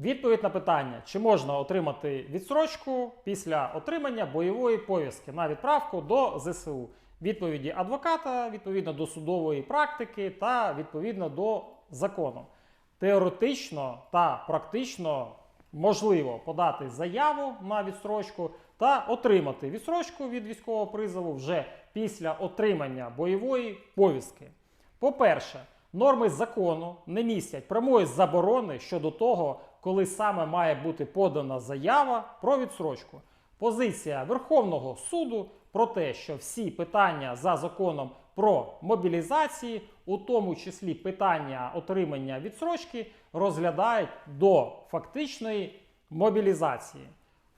Відповідь на питання, чи можна отримати відсрочку після отримання бойової повістки на відправку до ЗСУ. Відповіді адвоката відповідно до судової практики та відповідно до закону. Теоретично та практично можливо подати заяву на відстрочку та отримати відстрочку від військового призову вже після отримання бойової повістки. По-перше, норми закону не містять прямої заборони щодо того, коли саме має бути подана заява про відсрочку. Позиція Верховного суду про те, що всі питання за законом про мобілізації, у тому числі питання отримання відсрочки, розглядають до фактичної мобілізації.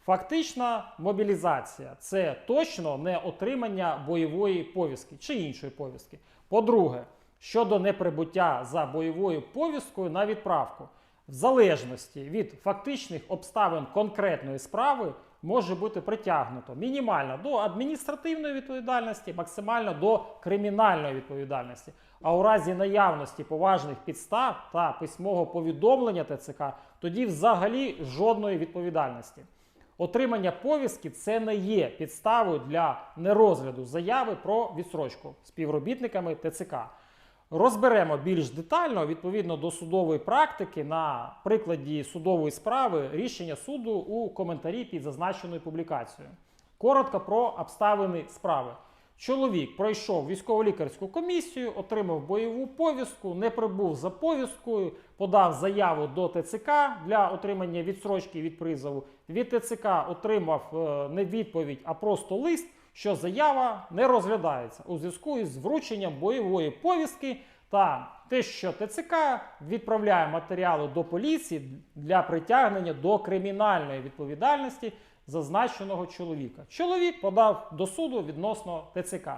Фактична мобілізація це точно не отримання бойової повістки чи іншої повістки. По-друге, щодо неприбуття за бойовою повісткою на відправку, в залежності від фактичних обставин конкретної справи може бути притягнуто мінімально до адміністративної відповідальності, максимально до кримінальної відповідальності. А у разі наявності поважних підстав та письмового повідомлення ТЦК, тоді взагалі жодної відповідальності. Отримання повістки це не є підставою для нерозгляду заяви про відсрочку співробітниками ТЦК. Розберемо більш детально відповідно до судової практики на прикладі судової справи рішення суду у коментарі під зазначеною публікацією. Коротко про обставини справи. Чоловік пройшов військово-лікарську комісію, отримав бойову повістку, не прибув за повісткою, подав заяву до ТЦК для отримання відсрочки від призову. Від ТЦК отримав е, не відповідь, а просто лист, що заява не розглядається у зв'язку із врученням бойової повістки та те, що ТЦК відправляє матеріали до поліції для притягнення до кримінальної відповідальності зазначеного чоловіка. Чоловік подав до суду відносно ТЦК.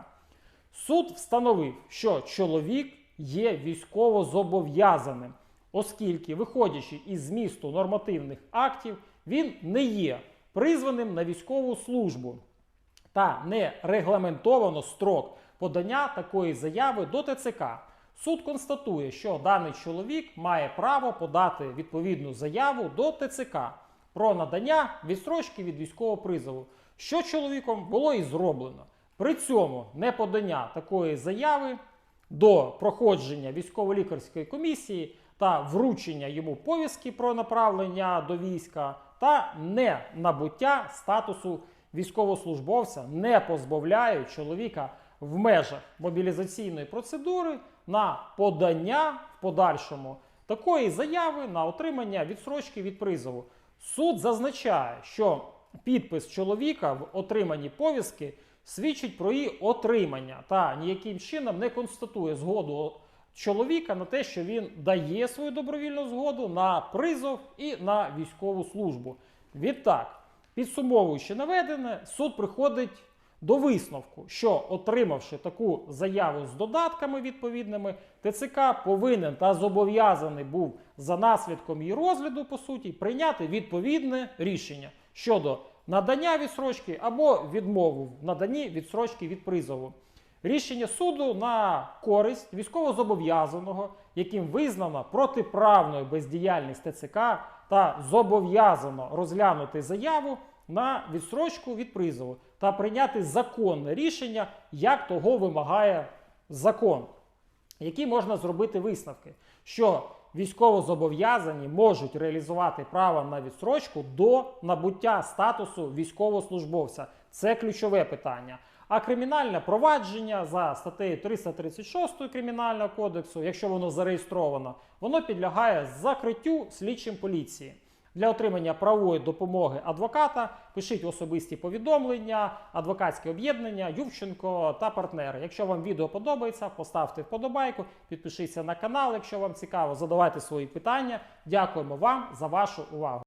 Суд встановив, що чоловік є військово зобов'язаним, оскільки, виходячи із змісту нормативних актів, він не є призваним на військову службу та не регламентовано строк подання такої заяви до ТЦК. Суд констатує, що даний чоловік має право подати відповідну заяву до ТЦК про надання відстрочки від військового призову, що чоловіком було і зроблено. При цьому неподання такої заяви до проходження військово-лікарської комісії та вручення йому повістки про направлення до війська та не набуття статусу військовослужбовця не позбавляють чоловіка в межах мобілізаційної процедури на подання в подальшому такої заяви на отримання відсрочки від призову. Суд зазначає, що підпис чоловіка в отриманні повістки свідчить про її отримання та ніяким чином не констатує згоду чоловіка на те, що він дає свою добровільну згоду на призов і на військову службу. Відтак, підсумовуючи наведене, суд приходить до висновку, що отримавши таку заяву з додатками відповідними, ТЦК повинен та зобов'язаний був за наслідком її розгляду, по суті, прийняти відповідне рішення щодо надання відсрочки або відмову в наданні відсрочки від призову. Рішення суду на користь військовозобов'язаного, яким визнано протиправною бездіяльність ТЦК та зобов'язано розглянути заяву на відсрочку від призову та прийняти законне рішення, як того вимагає закон. Які можна зробити висновки, що військовозобов'язані можуть реалізувати право на відсрочку до набуття статусу військовослужбовця. Це ключове питання. А кримінальне провадження за статтею 336 Кримінального кодексу, якщо воно зареєстровано, воно підлягає закриттю слідчим поліції. Для отримання правової допомоги адвоката пишіть особисті повідомлення, адвокатське об'єднання, Ювченко та партнери. Якщо вам відео подобається, поставте вподобайку, підпишіться на канал, якщо вам цікаво, задавайте свої питання. Дякуємо вам за вашу увагу.